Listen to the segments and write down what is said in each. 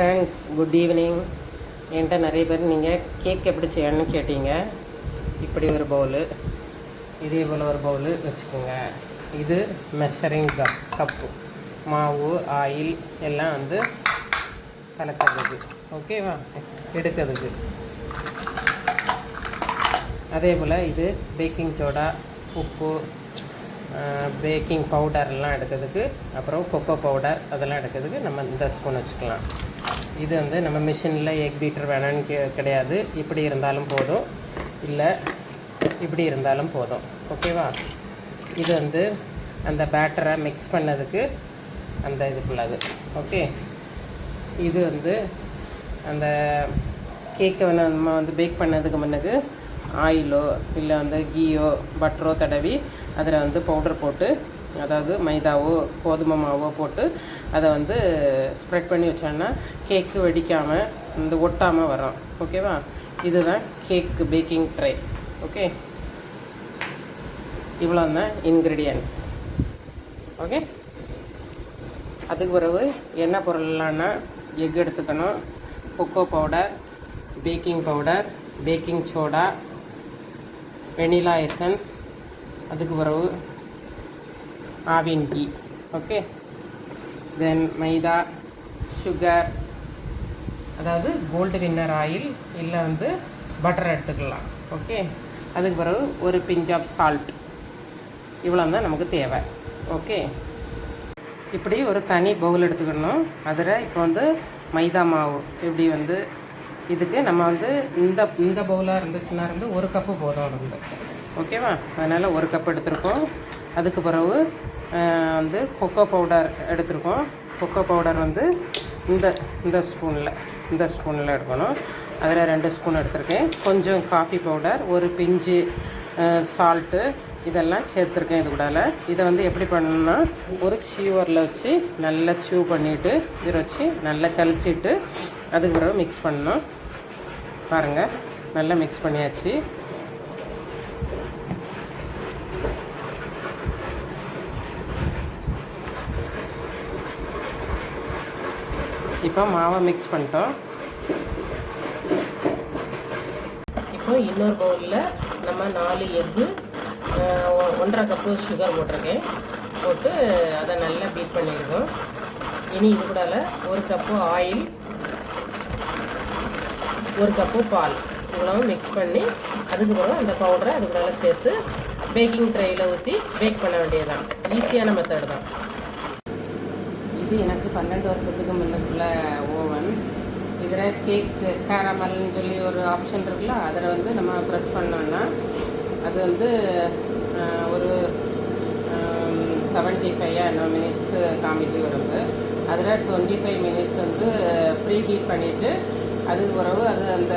Friends good evening என்கிட்ட நிறைய பேர் நீங்கள் கேக் எப்படி செய்யணும்னு கேட்டீங்க. இப்படி ஒரு பவுலு இதே போல் ஒரு பவுலு வச்சுக்கோங்க. இது மெஷரிங் கப் கப்பு மாவு ஆயில் எல்லாம் வந்து கலக்கிறதுக்கு ஓகேவா எடுக்கிறதுக்கு அதே போல் இது பேக்கிங் சோடா உப்பு பேக்கிங் பவுடர்லாம் எடுக்கிறதுக்கு அப்புறம் கொக்கோ பவுடர் அதெல்லாம் எடுக்கிறதுக்கு நம்ம இந்த ஸ்பூன் வச்சுக்கலாம். இது வந்து நம்ம மிஷினில் எக் பீட்டர் வேணான்னு கே கிடையாது. இப்படி இருந்தாலும் போதும். இல்லை இப்படி இருந்தாலும் போதும். ஓகேவா? இது வந்து அந்த பேட்டரை மிக்ஸ் பண்ணதுக்கு அந்த இதுக்குள்ளது. ஓகே? இது வந்து அந்த கேக்கை வந்து நம்ம வந்து பேக் பண்ணதுக்கு முன்னுக்கு ஆயிலோ இல்லை வந்து கீயோ பட்டரோ தடவி அதில் வந்து பவுடர் போட்டு அதாவது மைதாவோ கோதுமை மாவோ போட்டு அதை வந்து ஸ்ப்ரெட் பண்ணி வச்சோன்னா கேக்கு வெடிக்காமல் இந்த ஒட்டாமல் வரும். ஓகேவா இதுதான் கேக்கு பேக்கிங் ட்ரை ஓகே இவ்வளோ தான் இன்க்ரீடியன்ஸ் ஓகே அதுக்கு பிறகு என்ன பொருள்லான்னா எக் எடுத்துக்கணும் cocoa powder baking powder baking soda vanilla essence அதுக்கு பிறகு Aavin ghee. Okay then maida sugar அதாவது கோல்டு வின்னர் ஆயில் இல்லை வந்து பட்டர் எடுத்துக்கலாம். ஓகே அதுக்கு பிறகு ஒரு பிஞ்ச் ஆஃப் சால்ட் இவ்வளோ தான் நமக்கு தேவை. ஓகே இப்படி ஒரு தனி பவுல் எடுத்துக்கணும். அதில் இப்போ வந்து மைதா மாவு. இப்படி வந்து இதுக்கு நம்ம வந்து இந்த இந்த பவுலாக இருந்துச்சுன்னா இருந்து ஒரு கப்பு போதும் இருந்து ஓகேவா அதனால் ஒரு கப் எடுத்திருக்கோம். அதுக்கு பிறகு வந்து கொக்கோ பவுடர் எடுத்துருக்கோம். கொக்கோ பவுடர் வந்து இந்த இந்த ஸ்பூனில் இந்த ஸ்பூனில் எடுக்கணும். அதில் ரெண்டு ஸ்பூன் எடுத்திருக்கேன். கொஞ்சம் காஃபி பவுடர் ஒரு பிஞ்சு சால்ட்டு இதெல்லாம் சேர்த்துருக்கேன் இது கூடால. இதை வந்து எப்படி பண்ணணும்னா ஒரு சீவரில் வச்சு நல்லா சீவ் பண்ணிவிட்டு இதை வச்சு நல்லா சலிச்சிட்டு அதுக்கு பிறகு மிக்ஸ் பண்ணணும். பாருங்கள் நல்லா மிக்ஸ் பண்ணியாச்சு. இப்போ மாவை மிக்ஸ் பண்ணிட்டோம். இப்போ இன்னொரு பவுலில் நம்ம நாலு எக்கு ஒன்றரை கப்பு சுகர் போட்டிருக்கேன். போட்டு அதை நல்லா பீட் பண்ணியிருக்கோம் இனி இது கூடால ஒரு கப்பு ஆயில் ஒரு கப்பு பால். இவ்வளவு மிக்ஸ் பண்ணி அதுக்கு அந்த பவுடரை அது கூடால சேர்த்து பேக்கிங் ட்ரையில் ஊற்றி பேக் பண்ண வேண்டியதுதான். ஈஸியான மெத்தட் தான். இது எனக்கு பன்னெண்டு வருஷத்துக்கு முன்னுக்குள்ள ஓவன். இதில் கேக்கு கேரமல்னு சொல்லி ஒரு ஆப்ஷன் இருக்குல்ல அதில் வந்து நம்ம ப்ரெஸ் பண்ணோன்னா அது வந்து ஒரு செவன்ட்டி ஃபைவ் என்ன மினிட்ஸு காமிட்டு வருது. அதில் டுவெண்ட்டி ஃபைவ் மினிட்ஸ் வந்து ப்ரீ ஹீட் பண்ணிவிட்டு அதுக்கு பிறகு அது அந்த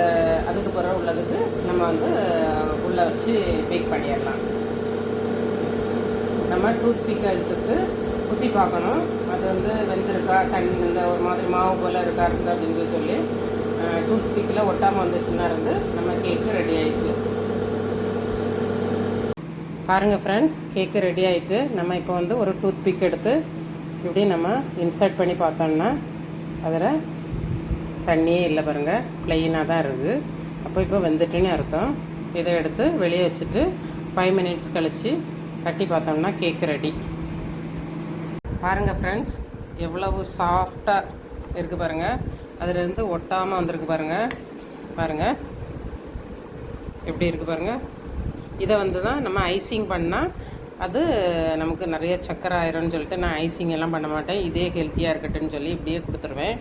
அதுக்கு பிறகு உள்ளதுக்கு நம்ம வந்து உள்ளே வச்சு பேக் பண்ணிடலாம். நம்ம டூத் பிக் எடுத்துட்டு குத்தி பார்க்கணும். அது வந்து வெந்திருக்கா தண்ணி இந்த ஒரு மாதிரி மாவு போல் இருக்கா இருக்குது அப்படின்னு சொல்லி டூத் பிக்கில் ஒட்டாமல் வந்துச்சுன்னா இருந்து நம்ம கேக்கு ரெடி ஆயிடுச்சு பாருங்கள் ஃப்ரெண்ட்ஸ் கேக்கு ரெடி ஆகிட்டு நம்ம இப்போ வந்து ஒரு டூத் பிக் எடுத்து இப்படி நம்ம இன்சர்ட் பண்ணி பார்த்தோம்னா அதில் தண்ணியே இல்லை பாருங்கள் ப்ளெயினாக தான் இருக்குது. அப்போ இப்போ வெந்துட்டுன்னு அர்த்தம். இதை எடுத்து வெளியே வச்சுட்டு ஃபைவ் மினிட்ஸ் கழித்து கட்டி பார்த்தோம்னா கேக்கு ரெடி பாருங்கள் ஃப்ரெண்ட்ஸ் எவ்வளவு சாஃப்டாக இருக்குது பாருங்கள் அதுலேருந்து ஒட்டாமல் வந்திருக்கு பாருங்கள் பாருங்கள் எப்படி இருக்குது பாருங்கள் இதை வந்து தான் நம்ம ஐசிங் பண்ணால் அது நமக்கு நிறைய சக்கரை ஆயிரும்னு சொல்லிட்டு நான் ஐசிங் எல்லாம் பண்ண மாட்டேன். இதே ஹெல்த்தியாக இருக்கட்டும்னு சொல்லி இப்படியே கொடுத்துருவேன்.